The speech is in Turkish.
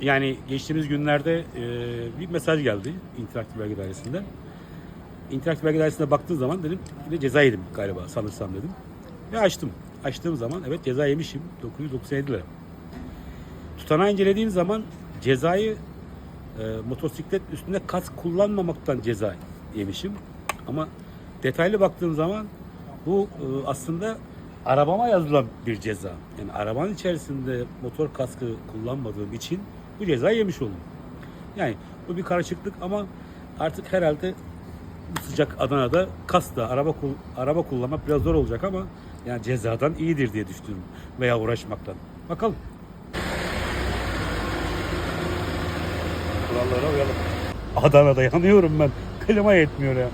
Yani geçtiğimiz günlerde e, bir mesaj geldi interaktif belge dairesinden. İnteraktif belge dairesine baktığım zaman dedim de ceza yedim galiba sanırsam dedim. Ve açtım. Açtığım zaman evet ceza yemişim 997 lira. Tutanağı incelediğim zaman cezayı e, motosiklet üstünde kask kullanmamaktan ceza yemişim. Ama detaylı baktığım zaman bu e, aslında arabama yazılan bir ceza. Yani arabanın içerisinde motor kaskı kullanmadığım için bu cezayı yemiş oldum. Yani bu bir karışıklık ama artık herhalde sıcak Adana'da kaskla araba araba kullanmak biraz zor olacak ama yani cezadan iyidir diye düşünüyorum veya uğraşmaktan. Bakalım. Kurallara uyalım. Adana'da yanıyorum ben. Klima yetmiyor ya.